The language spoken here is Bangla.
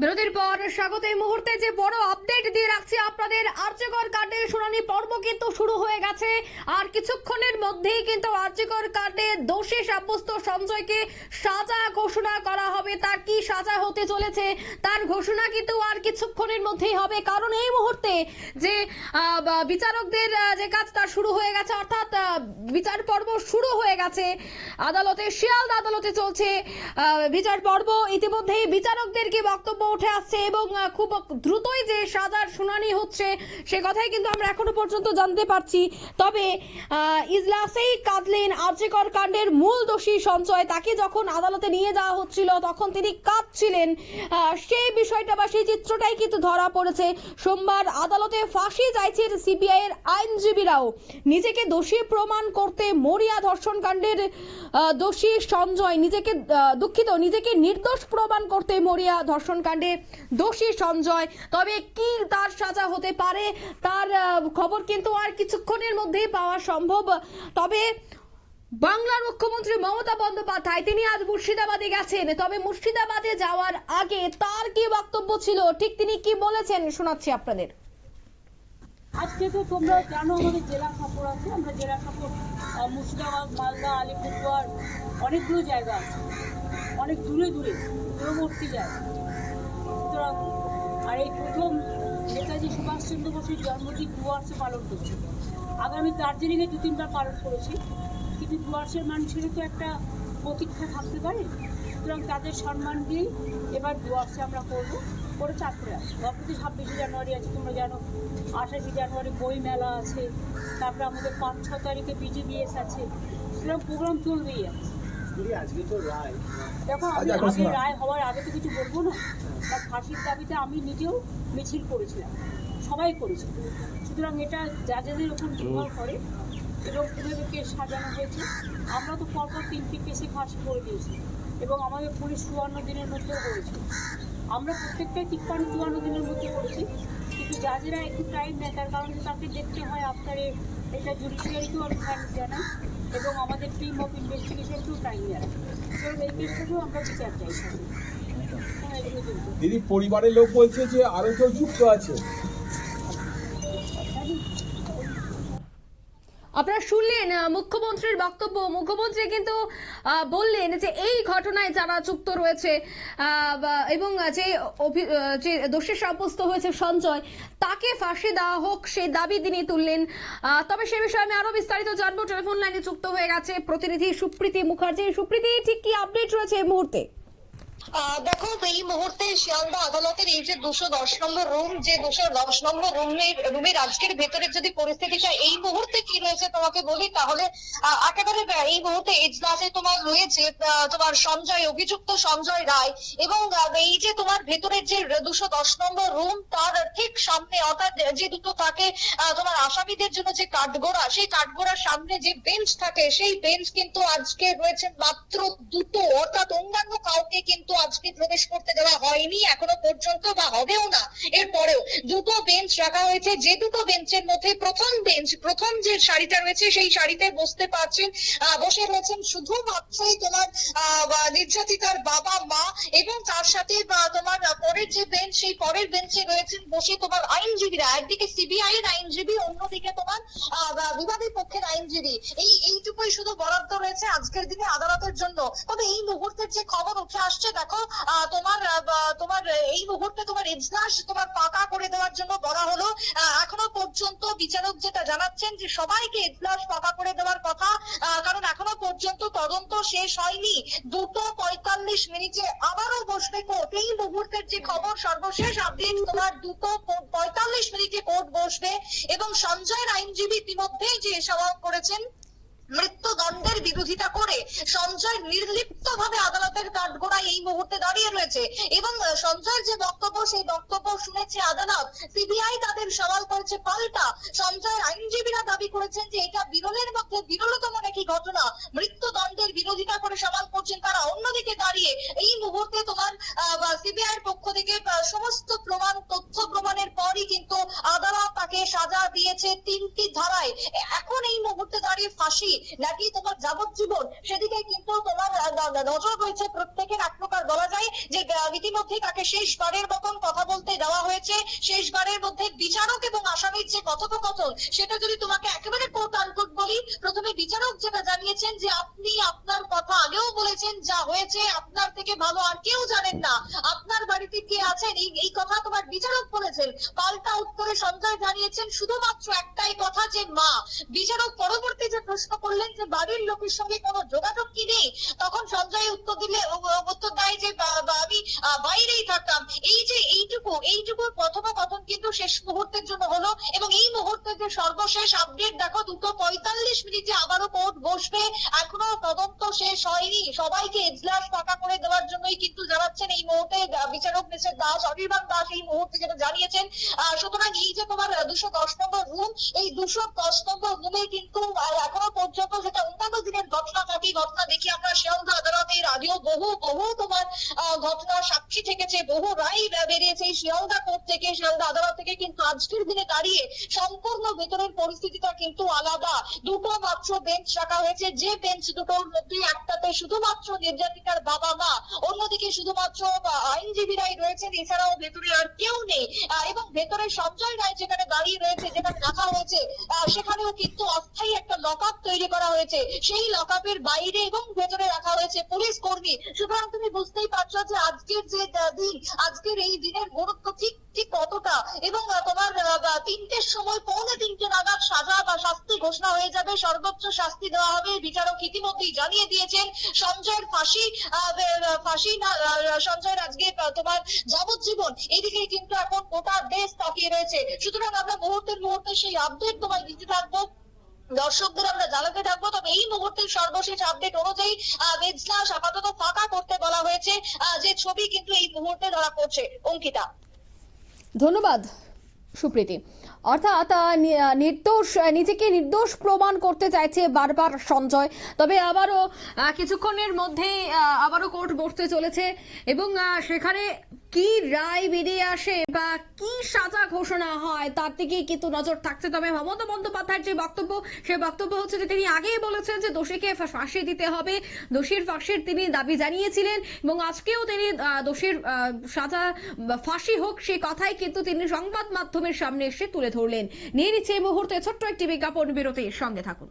বিরতির পর স্বাগত এই মুহূর্তে যে বড় আপডেট দিয়ে রাখছি আপনাদের আর্যকর কাণ্ডের শুনানি পর্ব কিন্তু শুরু হয়ে গেছে। আর কিছুক্ষণের মধ্যেই কিন্তু আর্যকর কাণ্ডে দোষী সাব্যস্ত সঞ্জয়কে সাজা ঘোষণা করা হবে। তার কি সাজা হতে চলেছে তার ঘোষণা কিন্তু আর কিছুক্ষণের মধ্যেই হবে। কারণ এই মুহূর্তে যে বিচারকদের যে কাজ তা শুরু হয়ে গেছে, অর্থাৎ বিচার পর্ব শুরু হয়ে গেছে, আদালতে, শিয়ালদা আদালতে চলছে বিচার পর্ব। ইতিমধ্যেই বিচারকদের কি বক্তব্য উঠে আসছে এবং খুব দ্রুতই যে সাজার শুনানি হচ্ছে, সে কথাই কিন্তু আমরা এখনও পর্যন্ত জানতে পারছি। তবে ইজলাসেই কাঁদলেন আর্যিকর কাণ্ডের মূল দোষী সঞ্চয় তাকে যখন আদালতে নিয়ে যাওয়া হচ্ছিল, তখন তিনি কাঁদছিলেন। সেই বিষয়টা বা সেই চিত্রটাই কিন্তু ধরা পড়েছে। সোমবার আদালতে ফাঁসি চাইছেন সিবিআই এর আইনজীবীরাও। নিজেকে দোষী প্রমাণ করতে মরিয়া ধর্ষণ কাণ্ডের দোষী সঞ্জয়। নিজেকে দুঃখিত, নিজেকে নির্দোষ প্রমাণ করতে মরিয়া ধর্ষণ কাণ্ডে দোষী সঞ্জয়। তবে কি তার সাজা হতে পারে, তার খবর কিন্তু আর কিছুক্ষণের মধ্যেই পাওয়া সম্ভব। তবে বাংলার মুখ্যমন্ত্রী মমতা বন্দ্যোপাধ্যায়, তিনি আজ মুর্শিদাবাদে গেছেন। তবে মুর্শিদাবাদে যাওয়ার আগে তার কি বক্তব্য ছিল? ঠিক তিনি কি বলেছেন? শোনাচ্ছি আপনাদের। আজকে তো তোমরা জানো আমাদের জেলা সফর আছে। আমরা জেলা সফর মুর্শিদাবাদ, মালদা, আলিপুরদুয়ার, অনেকগুলো জায়গা আছে। অনেক দূরে দূরে, দূরবর্তী জায়গা। সুতরাং, আর এই প্রথম নেতাজি সুভাষচন্দ্র বসুর জন্মদিন ডুয়ার্সে পালন করছি আগামী দার্জিলিংয়ে দু তিনবার পালন করেছি। কিন্তু ডুয়ার্সের মানুষেরও তো একটা প্রতীক্ষা থাকতে পারে। সুতরাং তাদের সম্মান দিয়েই এবার ডুয়ার্সে আমরা করব। করে তারপরে আসব তারপরে ছাব্বিশে জানুয়ারি আছে, তোমরা জানো। আঠাশে জানুয়ারি বই মেলা আছে। তারপরে আমাদের পাঁচ ছ তারিখে বিজিবিএস আছে। সুতরাং প্রোগ্রাম চলবেই আছে দেখো আমি আগে রায় হওয়ার আগে তো কিছু বলব না? তার ফাঁসির দাবিতে আমি নিজেও মিছিল করেছিলাম। সবাই করেছিল সুতরাং এটা জাজেদের উপর নির্ভর করে এবং কীভাবে কেস সাজানো হয়েছে। আমরা তো পরপর তিনটি কেসে ফাঁসি করে দিয়েছি এবং আমাদের পুলিশ চুয়ান্ন দিনের মধ্যেও করেছে। আমরা প্রত্যেকটাই তিপ্পান্ন চুয়ান্ন দিনের মধ্যে করেছি। জাজেরা, একটু টাইম নেয় তার কারণে তাকে দেখতে হয় আপনার এটা থেকে একটু আর টাইম না। এবং আমাদের টিম অফ ইনভেস্টিগেশনকেও টাইম নেয় তো এই কেসটাকেও আমরা বিচার চাই। দিদি, পরিবারের লোক বলছে যে আরও কেউ যুক্ত আছে। শুনলেন মুখ্যমন্ত্রীর বক্তব্য। মুখ্যমন্ত্রী কিন্তু বললেন যে এই ঘটনায় যারা যুক্ত রয়েছে এবং যে যে দোষী সাব্যস্ত হয়েছে সঞ্জয়, তাকে ফাঁসি দেওয়া হোক, সেই দাবি তিনি তুললেন। তবে সে বিষয়ে আমি আরও বিস্তারিত জানব। টেলিফোন লাইনে যুক্ত হয়ে গেছে প্রতিনিধি সুপ্রীতি মুখার্জি। সুপ্রীতি, ঠিক কি আপডেট রয়েছে এই মুহূর্তে? দেখো, এই মুহূর্তে শিয়ালদা আদালতের এই যে দুশো দশ নম্বর রুম যে দুশো দশ নম্বর রুমের রুমের আজকের ভেতরে যদি পরিস্থিতিটা এই মুহূর্তে কি রয়েছে তোমাকে বলি, তাহলে একেবারে এই মুহূর্তে এজলাসে তোমার রয়েছে তোমার সঞ্জয়, অভিযুক্ত সঞ্জয় রায় এবং এই যে তোমার ভেতরের যে দুশো দশ নম্বর রুম তার ঠিক সামনে অর্থাৎ যে দুটো থাকে তোমার আসামিদের জন্য যে কাঠগোড়া, সেই কাঠগোড়ার সামনে যে বেঞ্চ থাকে, সেই বেঞ্চ কিন্তু আজকে রয়েছে মাত্র দুটো, অর্থাৎ অন্যান্য কাউকে কিন্তু আজকে প্রবেশ করতে দেওয়া হয়নি, এখনও পর্যন্ত বা হবেও না। এরপরেও দুটো বেঞ্চ রাখা হয়েছে, যে দুটো বেঞ্চের মধ্যে প্রথম বেঞ্চ প্রথম যে সারিটা রয়েছে, সেই সারিতে বসতে পারছেন বসে রয়েছেন শুধুমাত্রই তোমার নির্যাতিতার বাবা, মা এবং তার সাথে তোমার পরের যে বেঞ্চ সেই পরের বেঞ্চে রয়েছেন বসে তোমার আইনজীবীরা। একদিকে সিবিআই এর আইনজীবী, অন্যদিকে তোমার বিবাদী পক্ষের আইনজীবী। এই, এইটুকুই শুধু বরাদ্দ রয়েছে আজকের দিনে আদালতের জন্য। তবে এই মুহূর্তের যে খবর উঠে আসছে দেখো তোমার তোমার এই মুহূর্তে তোমার এজলাস তোমার পাকা করে দেওয়ার জন্য বলা হলো। এখনও পর্যন্ত বিচারক যেটা জানাচ্ছেন যে সবাইকে এজলাস পাকা করে দেওয়ার কথা কারণ এখনও পর্যন্ত তদন্ত শেষ হয়নি। দুটো পঁয়তাল্লিশ মিনিটে আবারও বসবে কোর্ট। এই মুহূর্তের যে খবর, সর্বশেষ আপডেট তোমার দুটো পঁয়তাল্লিশ মিনিটে কোর্ট বসবে এবং সঞ্জয়ের আইনজীবী ইতিমধ্যেই যে সওয়াল করেছেন মৃত্যুদণ্ডের বিরোধিতা করে সঞ্জয় নির্লিপ্ত ভাবে আদালতের কাঠগোড়ায় এই মুহূর্তে দাঁড়িয়ে রয়েছে। এবং সঞ্জয়ের যে বক্তব্য, সেই বক্তব্য শুনেছে আদালত। সিবিআই তাদের সওয়াল করেছে পাল্টা। সঞ্জয়ের আইনজীবীরা দাবি করেছেন যে এটা বিরলের মধ্যে বিরলতম নাকি ঘটনা। মৃত্যুদণ্ডের বিরোধিতা করে সওয়াল করছেন তারা। অন্যদিকে দাঁড়িয়ে এই মুহূর্তে তোমার সিবিআই এর পক্ষ থেকে আহ, সমস্ত প্রমাণ তথ্য প্রমাণের পরই কিন্তু আদালত তাকে সাজা দিয়েছে তিনটি ধারায় এ- এখন এই মুহূর্তে দাঁড়িয়ে ফাঁসি নাকি তোমার যাবজ্জীবন? সেদিকে কিন্তু তোমার নজর রয়েছে প্রত্যেকের এক প্রকার বলা যায় যে ইতিমধ্যে তাকে শেষবারের মতন কথা বলতে দেওয়া হয়েছে, শেষবারের মধ্যে বিচারক এবং আসামির যে কথোপকথন, সেটা যদি তোমাকে একেবারে কোট আনকোট বলি, প্রথমে বিচারক যেটা জানিয়েছেন যে আপনি আপনার কথা আগেও বলেছেন, যা হয়েছে আপনার থেকে ভালো আর কেউ জানেন না। আপনার বাড়িতে কে আছেন? এই কথা তোমার বিচারক বলেছেন। পাল্টা উত্তরে সঞ্জয় জানিয়েছেন শুধুমাত্র একটাই কথা যে মা। বিচারক পরবর্তী যে প্রশ্ন করলেন যে বাড়ির লোকের সঙ্গে কোনো যোগাযোগ কি নেই, তখন সঞ্জয় উত্তর দিলে উত্তর দেয় যে আমি বাইরেই থাকতাম। এই যে এইটুকু এইটুকু কথোপকথন কিন্তু শেষ মুহূর্তের জন্য হলো এবং এই মুহূর্তে যে সর্বশেষ আপডেট দেখো দুটো পঁয়তাল্লিশ মিনিটে আবারও কোর্ট বসবে। এখনও তদন্ত শেষ হয়নি। সবাইকে এজলাস ফাঁকা করে দেওয়ার জন্যই কিন্তু জানাচ্ছেন এই মুহূর্তে মিস্টার দাস অনির্বাণ দাস এই মুহূর্তে যেটা জানিয়েছেন সুতরাং এই যে তোমার দুশো দশ নম্বর রুম এই দুশো দশ নম্বর রুমে কিন্তু এখনও পর্যন্ত যেটা অন্যান্য দিনের ঘটনা থাকে ঘটনা দেখি আমরা শিয়ালদা আদালতে এর বহু বহু তোমার ঘটনার সাক্ষী থেকেছে বহু রায় বেরিয়েছে এই শিয়ালদা কোর্ট থেকে শিয়ালদা আদালত থেকে, কিন্তু আজকের দিনে দাঁড়িয়ে সম্পূর্ণ ভেতরের পরিস্থিতিটা কিন্তু আলাদা। দুটো মাত্র বেঞ্চ রাখা হয়েছে, যে বেঞ্চ দুটোর মধ্যে একটাতে শুধুমাত্র নির্যাতিতার বাবা মা অন্যদিকে শুধুমাত্র আইনজীবীরাই রয়েছেন? এছাড়াও ভেতরে আর কেউ নেই। এবং ভেতরে সঞ্জয় রায় যেখানে দাঁড়িয়ে রয়েছে, যেখানে রাখা হয়েছে সেখানেও কিন্তু অস্থায়ী একটা লকআপ তৈরি করা হয়েছে। সেই লকআপের বাইরে এবং ভেতরে রাখা হয়েছে পুলিশ কর্মী। সুতরাং তুমি বুঝতেই পারছ যে আজকের যে দিন, আজকের এই দিনের গুরুত্ব ঠিক ঠিক কতটা? এবং তোমার তিনটের সময় পৌনে তিনটে নাগাদ সাজা বা শাস্তি ঘোষণা হয়ে যাবে। সর্বোচ্চ শাস্তি দেওয়া হবে। বিচারক ইতিমধ্যেই জানিয়ে দিয়েছেন সঞ্জয়ের ফাঁসি ফাঁসি সঞ্জয়ের আজকে তোমার যাবজ্জীবন। এদিকে কিন্তু এখন গোটা দেশ তাকিয়ে রয়েছে। সুতরাং আমরা মুহূর্তের মুহূর্তে সেই আপডেট তোমায় দিতে থাকব। দর্শকদের আমরা জানাতে থাকব। তবে এই মুহূর্তের সর্বশেষ আপডেট অনুযায়ী আহ, এজলাস আপাতত ফাঁকা করতে বলা হয়েছে। যে ছবি কিন্তু এই মুহূর্তে ধরা পড়ছে। অঙ্কিতা। ধন্যবাদ, সুপ্রীতি। অর্থাৎ নির্দোষ নিজেকে নির্দোষ প্রমাণ করতে চাইছে বারবার সঞ্জয়। তবে আবারও কিছুক্ষণের মধ্যেই আবারও কোর্ট বসতে চলেছে এবং সেখানে কি রায় বেরিয়ে আসে বা কি সাজা ঘোষণা হয়, তার দিকে কিন্তু নজর থাকছে। তবে মমতা বন্দ্যোপাধ্যায়ের যে বক্তব্য, সে বক্তব্য হচ্ছে যে তিনি আগেই বলেছেন যে দোষীকে ফাঁসি দিতে হবে। দোষীর ফাঁসির তিনি দাবি জানিয়েছিলেন এবং আজকেও তিনি দোষীর সাজা ফাঁসি হোক সেই কথাই কিন্তু তিনি সংবাদ মাধ্যমের সামনে এসে তুলে ধরলেন। নিয়ে নিচ্ছে এই মুহূর্তে ছোট্ট একটি বিজ্ঞাপন, বিরতির সঙ্গে থাকুন।